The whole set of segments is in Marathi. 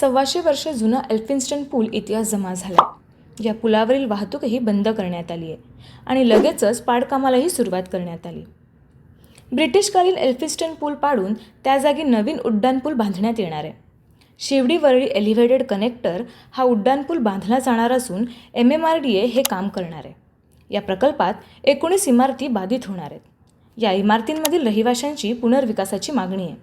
सव्वाशे वर्ष जुना एल्फिन्स्टन पूल इतिहास जमा झाला. या पुलावरील वाहतूकही बंद करण्यात आली आहे आणि लगेचच पाडकामालाही सुरुवात करण्यात आली. ब्रिटिशकालीन एल्फिन्स्टन पूल पाडून त्या जागी नवीन उड्डाणपूल बांधण्यात येणार आहे. शिवडीवरील एलिव्हेटेड कनेक्टर हा उड्डाणपूल बांधला जाणार असून M M R D A हे काम करणार आहे. या प्रकल्पात एकोणीस इमारती बाधित होणार आहेत. या इमारतींमधील रहिवाशांची पुनर्विकासाची मागणी आहे.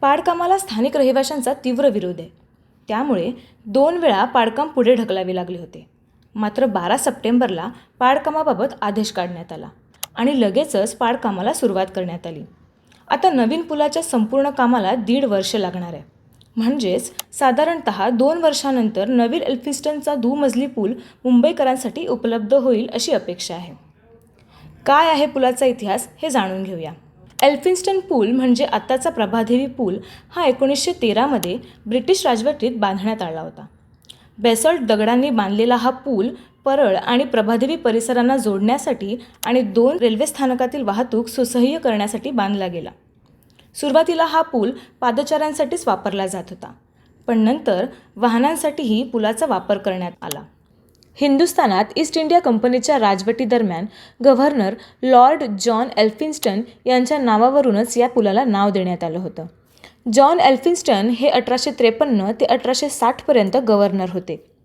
पाडकामाला स्थानिक रहिवाशांचा तीव्र विरोध आहे. त्यामुळे दोन वेळा पाडकाम पुढे ढकलावे लागले होते. मात्र बारा सप्टेंबरला पाडकामाबाबत आदेश काढण्यात आला आणि लगेचच पाडकामाला सुरुवात करण्यात आली. आता नवीन पुलाच्या संपूर्ण कामाला दीड वर्ष लागणार आहे. म्हणजेच साधारणत दोन वर्षानंतर नवीन एल्फिस्टनचा दुमजली पूल मुंबईकरांसाठी उपलब्ध होईल अशी अपेक्षा आहे. काय आहे पुलाचा इतिहास हे जाणून घेऊया. एल्फिन्स्टन पूल म्हणजे आत्ताचा प्रभादेवी पूल हा एकोणीसशे तेरामध्ये ब्रिटिश राजवटीत बांधण्यात आला होता. बेसॉल्ट दगडांनी बांधलेला हा पूल परळ आणि प्रभादेवी परिसरांना जोडण्यासाठी आणि दोन रेल्वे स्थानकातील वाहतूक सुसह्य करण्यासाठी बांधला गेला. सुरुवातीला हा पूल पादचाऱ्यांसाठीच वापरला जात होता पण नंतर वाहनांसाठीही पुलाचा वापर करण्यात आला. हिंदुस्थानात ईस्ट इंडिया कंपनीच्या राजवटीदरम्यान गव्हर्नर लॉर्ड जॉन एल्फिन्स्टन यांच्या नावावरूनच या पुलाला नाव देण्यात आलं होतं. जॉन एल्फिन्स्टन हे अठराशे त्रेपन्न ते अठराशे साठपर्यंत गव्हर्नर होते.